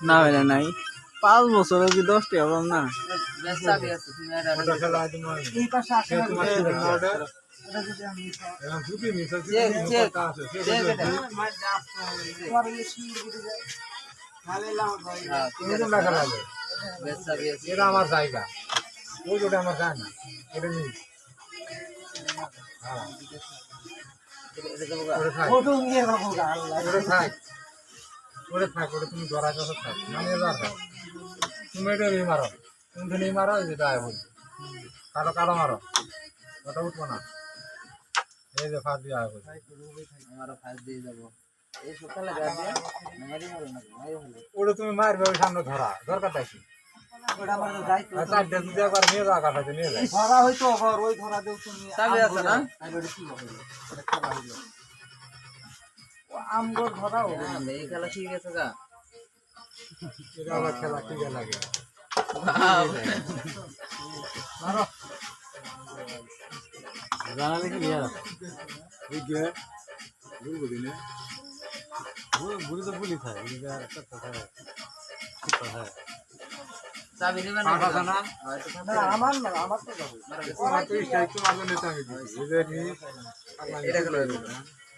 না হইলে নাই পাঁচ বছরে কি দশটি হবে না হ্যাঁ থাক ওটা থাক ওটা তুমি ধরা কথা থাক মানে এবার থাক তুমি এটা নিয়ে মারো। তুমি তো নিয়ে মারো যেটা আয় বলছি। কালো কালো মারো। ওটা উঠবো না। এই যে ফাঁস দিয়ে আয় বলছি আমারও ফাঁস দিয়ে যাব। এই ওটা তুমি মারবে ওই সামনে ধরা। দরকারটা কি? ধরা হইতো আবার, ওই ধরা দেও তুমি। আছে না? খেলা আমগর ধরা হবে। এই খেলা ঠিক আছে গা। এটা আবার খেলা ঠিক লাগে জানালে কি ঠিক আছে। বুড়ি তো হয় আছে না? না, আমার না, আমার তো যাবে। তোমার তো স্ট্রাইক তো আমি দিচ্ছি এই যে এটা খেলা